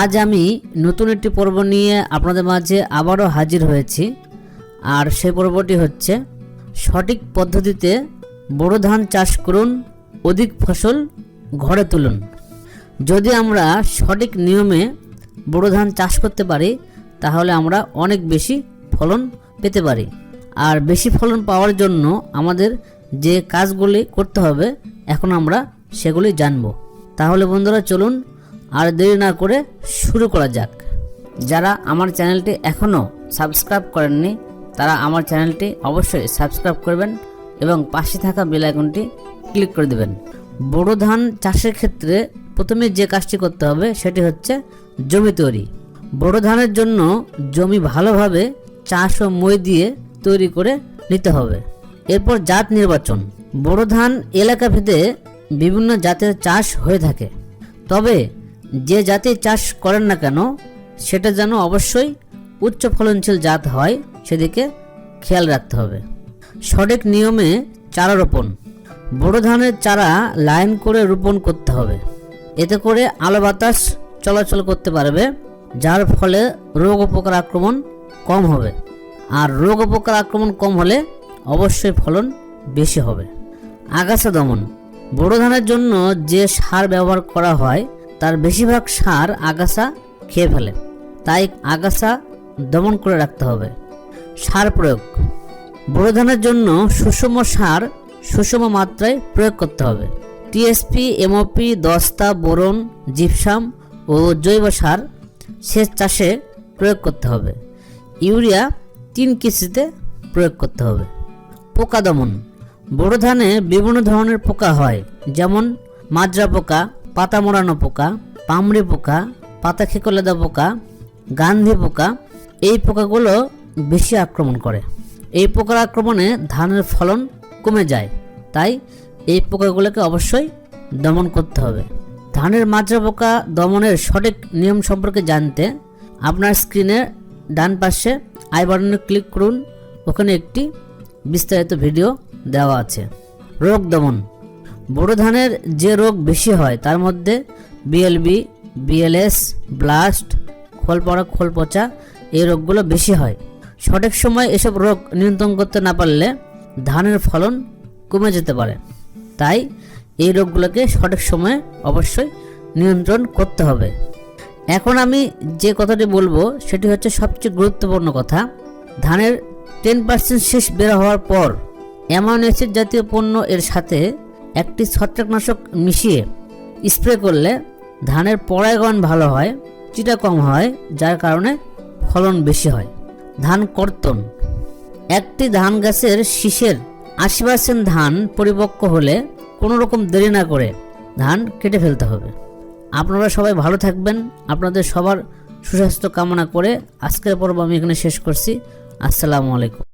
আজ আমি নতুন একটি পর্ব নিয়ে আপনাদের মাঝে আবারও হাজির হয়েছি। আর সেই পর্বটি হচ্ছে, সঠিক পদ্ধতিতে বোরো ধান চাষ করুন, অধিক ফসল ঘরে তুলুন। যদি আমরা সঠিক নিয়মে বোরো ধান চাষ করতে পারি, তাহলে আমরা অনেক বেশি ফলন পেতে পারি। আর বেশি ফলন পাওয়ার জন্য আমাদের যে কাজগুলি করতে হবে, এখন আমরা সেগুলি জানব। তাহলে বন্ধুরা, চলুন আর দেরি না করে শুরু করা যাক। যারা আমার চ্যানেলটি এখনও সাবস্ক্রাইব করেননি, তারা আমার চ্যানেলটি অবশ্যই সাবস্ক্রাইব করবেন এবং পাশে থাকা বেল আইকনটি ক্লিক করে দেবেন। বোরো ধান চাষের ক্ষেত্রে প্রথমে যে কাজটি করতে হবে সেটি হচ্ছে জমি তৈরি। বোরো ধানের জন্য জমি ভালোভাবে চাষ ও মই দিয়ে তৈরি করে নিতে হবে। এরপর জাত নির্বাচন। বোরো ধান এলাকা ভেদে বিভিন্ন জাতের চাষ হয়ে থাকে। তবে যে জাতির চাষ করেন না কেন, সেটা যেন অবশ্যই উচ্চ ফলনশীল জাত হয়, সেদিকে খেয়াল রাখতে হবে। সঠিক নিয়মে চারা রোপণ। বোরো ধানের চারা লাইন করে রোপণ করতে হবে। এতে করে আলো বাতাস চলাচল করতে পারবে, যার ফলে রোগ ও পোকার আক্রমণ কম হবে। আর রোগ ও পোকার আক্রমণ কম হলে অবশ্যই ফলন বেশি হবে। আগাছা দমন। বোরো ধানের জন্য যে সার ব্যবহার করা হয় তার বেশিরভাগ সার আগাছা খেয়ে ফেলে। তাই আগাছা দমন করে রাখতে হবে। সার প্রয়োগ। বোরো ধানের জন্য সুষম সার সুষম মাত্রায় প্রয়োগ করতে হবে। টিএসপি এমওপি দস্তা, বোরন, জিপসাম ও জৈব সার সেচ চাষে প্রয়োগ করতে হবে। ইউরিয়া তিন কিস্তিতে প্রয়োগ করতে হবে। পোকা দমন। বোরো ধানে বিভিন্ন ধরনের পোকা হয়, যেমন মাজরা পোকা পাতা মোড়ানো পোকা, পামড়ি পোকা, পাতা খেকলেদা পোকা, গান্ধী পোকা, এই পোকাগুলো বেশি আক্রমণ করে। এই পোকার আক্রমণে ধানের ফলন কমে যায়, তাই এই পোকাগুলোকে অবশ্যই দমন করতে হবে। ধানের মাজরা পোকা দমনের সঠিক নিয়ম সম্পর্কে জানতে আপনার স্ক্রিনের ডান পাশে আই বাটনে ক্লিক করুন, ওখানে একটি বিস্তারিত ভিডিও দেওয়া আছে। রোগ দমন বোরো ধানের যে রোগ বেশি হয়, তার মধ্যে বিএলবি বিএলএস ব্লাস্ট খোল পড়া খোল পচা এই রোগগুলো বেশি হয়। সঠিক সময় এসব রোগ নিয়ন্ত্রণ করতে না পারলে ধানের ফলন কমে যেতে পারে। তাই এই রোগগুলোকে সঠিক সময়ে অবশ্যই নিয়ন্ত্রণ করতে হবে। এখন আমি যে কথাটি বলব, সেটি হচ্ছে সবচেয়ে গুরুত্বপূর্ণ কথা। ধানের টেন পার্সেন্ট শেষ বের হওয়ার পর অ্যামাইনো অ্যাসিড জাতীয় পণ্য এর সাথে একটি ছত্রাকনাশক মিশিয়ে স্প্রে করলে ধানের পরাগণ ভালো হয়, চিটা কম হয়, যার কারণে ফলন বেশি হয়। ধান কর্তন। একটি ধান গাছের শীষের আশি পার্সেন্ট ধান পরিপক্ক হলে কোনো রকম দেরি না করে ধান কেটে ফেলতে হবে। আপনারা সবাই ভালো থাকবেন। আপনাদের সবার সুস্বাস্থ্য কামনা করে আজকের পর্ব আমি এখানে শেষ করছি। আসসালামু আলাইকুম।